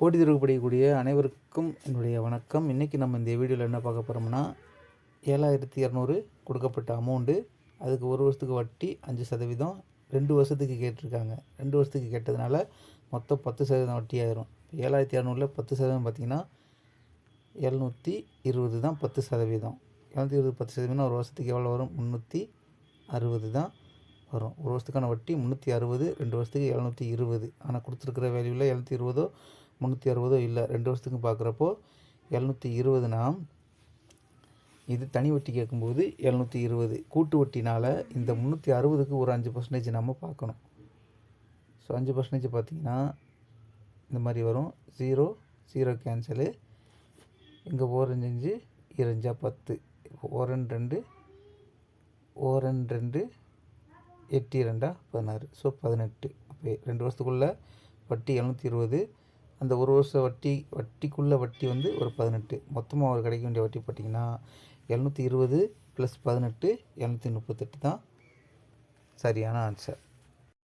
போட்டி தேர்வு படிக்கக்கூடிய அனைவருக்கும் என்னுடைய வணக்கம். இன்றைக்கி நம்ம இந்த வீடியோவில் என்ன பார்க்க போகிறோம்னா ஏழாயிரத்தி இரநூறு கொடுக்கப்பட்ட அமௌண்ட்டு அதுக்கு ஒரு வருஷத்துக்கு வட்டி அஞ்சு சதவீதம். ரெண்டு வருஷத்துக்கு கேட்டிருக்காங்க. ரெண்டு வருஷத்துக்கு கேட்டதுனால மொத்தம் பத்து சதவீதம் வட்டி ஆயிரும். ஏழாயிரத்தி இரநூறில் பத்து சதவீதம் பார்த்திங்கன்னா எழுநூற்றி இருபது தான் பத்து சதவீதம். எழுநூற்றி இருபது பத்து சதவீதம் ஒரு வருஷத்துக்கு எவ்வளோ வரும்? முந்நூற்றி அறுபது தான் வரும். ஒரு வருஷத்துக்கான வட்டி முந்நூற்றி அறுபது ரெண்டு வருஷத்துக்கு எழுநூற்றி இருபது. ஆனால் கொடுத்துருக்குற வேல்யூவில் எழுநூற்றி இருபதோ முந்நூற்றி அறுபதோ இல்லை ரெண்டு வருஷத்துக்கும் பார்க்குறப்போ எழுநூற்றி இருபதுனா இது தனி வட்டி கேட்கும்போது எழுநூற்றி இருபது. கூட்டு வட்டினால் இந்த முந்நூற்றி அறுபதுக்கு ஒரு அஞ்சு பர்சன்டேஜ் நம்ம பார்க்கணும். ஸோ அஞ்சு பர்சன்டேஜ் பார்த்திங்கன்னா இந்த மாதிரி வரும். ஜீரோ ஜீரோ கேன்சலு இங்கே ஓரஞ்சு இரஞ்சா பத்து. ஓரன் ரெண்டு ஓரன் ரெண்டு எட்டு ரெண்டா பதினாறு. ஸோ பதினெட்டு. அப்போ ரெண்டு வருஷத்துக்குள்ளே வட்டி எழுநூற்றி இருபது. அந்த ஒரு வருஷம் வட்டி வட்டிக்குள்ளே வட்டி வந்து ஒரு பதினெட்டு. மொத்தமாக அவர் கிடைக்க வேண்டிய வட்டி பார்த்திங்கன்னா எழுநூற்றி இருபது ப்ளஸ் பதினெட்டு எழுநூற்றி முப்பத்தெட்டு தான் சரியான ஆன்சர்